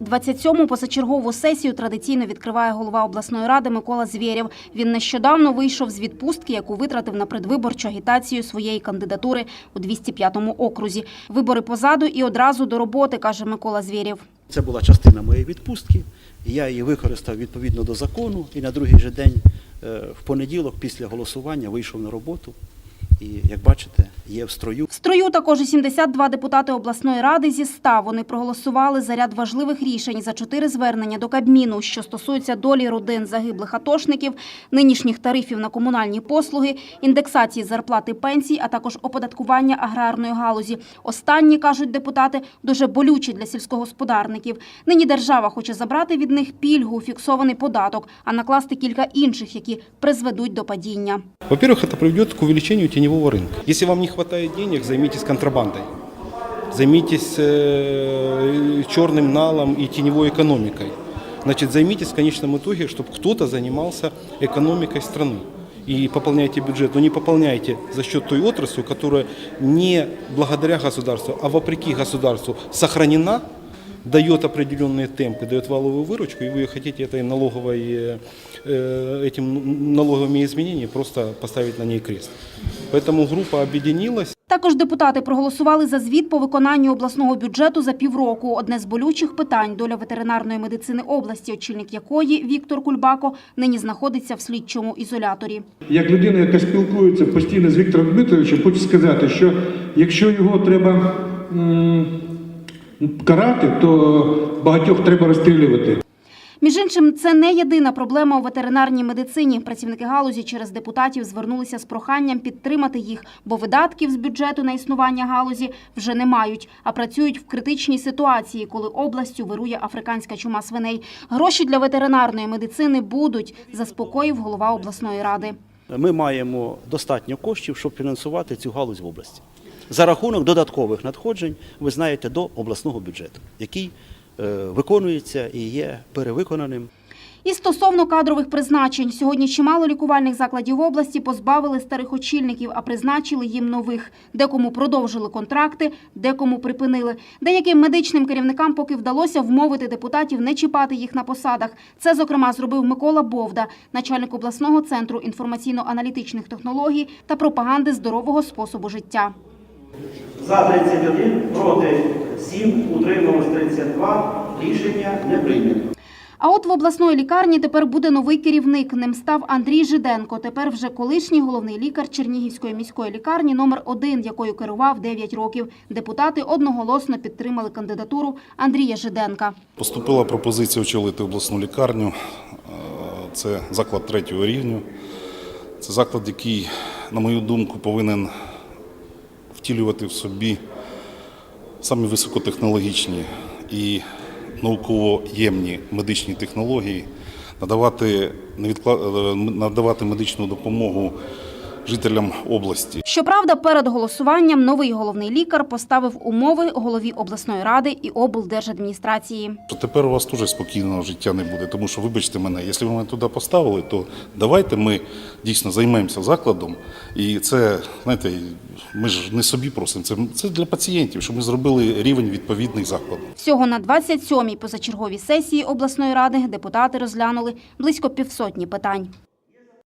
27-му позачергову сесію традиційно відкриває голова обласної ради Микола Звєрєв. Він нещодавно вийшов з відпустки, яку витратив на предвиборчу агітацію своєї кандидатури у 205-му окрузі. Вибори позаду і одразу до роботи, каже Микола Звєрєв. Це була частина моєї відпустки. Я її використав відповідно до закону і на другий же день, е, в понеділок, після голосування, вийшов на роботу. І, як бачите, є в строю. В строю також і 72 депутати обласної ради зі 100. Вони проголосували за ряд важливих рішень за чотири звернення до Кабміну, що стосуються долі родин загиблих атошників, нинішніх тарифів на комунальні послуги, індексації зарплати пенсій, а також оподаткування аграрної галузі. Останні, кажуть депутати, дуже болючі для сільськогосподарників. Нині держава хоче забрати від них пільгу, фіксований податок, а накласти кілька інших, які призведуть до падіння. Во-первых, это приведет к увеличению теневого рынка. Если вам не хватает денег, займитесь контрабандой. Займитесь э, черным налом и теневой экономикой. Значит, займитесь в конечном итоге, чтобы кто-то занимался экономикой страны. И пополняйте бюджет, но не пополняйте за счет той отрасли, которая не благодаря государству, а вопреки государству сохранена, дает определенные темпы, дает валовую выручку, и вы хотите этой налоговой, э, э, этим налоговыми изменениями просто поставить на ней крест. Поэтому группа объединилась. Також депутати проголосували за звіт по виконанню обласного бюджету за півроку. Одне з болючих питань – доля ветеринарної медицини області, очільник якої Віктор Кульбако нині знаходиться в слідчому ізоляторі. Як людина, яка спілкується постійно з Віктором Дмитровичем, хочу сказати, що якщо його треба карати, то багатьох треба розстрілювати. Між іншим, це не єдина проблема у ветеринарній медицині. Працівники галузі через депутатів звернулися з проханням підтримати їх, бо видатків з бюджету на існування галузі вже не мають, а працюють в критичній ситуації, коли областю вирує африканська чума свиней. Гроші для ветеринарної медицини будуть, заспокоїв голова обласної ради. Ми маємо достатньо коштів, щоб фінансувати цю галузь в області. За рахунок додаткових надходжень, ви знаєте, до обласного бюджету, який виконується і є перевиконаним. І стосовно кадрових призначень, сьогодні чимало лікувальних закладів області позбавили старих очільників, а призначили їм нових. Декому продовжили контракти, декому припинили. Деяким медичним керівникам поки вдалося вмовити депутатів не чіпати їх на посадах. Це, зокрема, зробив Микола Бовда, начальник обласного центру інформаційно-аналітичних технологій та пропаганди здорового способу життя. За 31, проти 7, утрималось 32. Рішення не прийнято. А от в обласної лікарні тепер буде новий керівник. Ним став Андрій Жиденко. Тепер вже колишній головний лікар Чернігівської міської лікарні номер 1 якою керував 9 років. Депутати одноголосно підтримали кандидатуру Андрія Жиденка. Поступила пропозиція очолити обласну лікарню. Е, Це заклад третього рівня. Це заклад, який, на мою думку, повинен втілювати в собі самі високотехнологічні і науково ємні медичні технології, надавати, е, надавати медичну допомогу жителям області. Щоправда, перед голосуванням новий головний лікар поставив умови голові обласної ради і облдержадміністрації. Тепер у вас теж спокійного життя не буде, тому що, вибачте мене, якщо ви мене туди поставили, то давайте ми дійсно займемося закладом. І це, знаєте, ми ж не собі просимо, це, це для пацієнтів, щоб ми зробили рівень відповідний закладу. Всього на 27-й позачерговій сесії обласної ради депутати розглянули близько півсотні питань.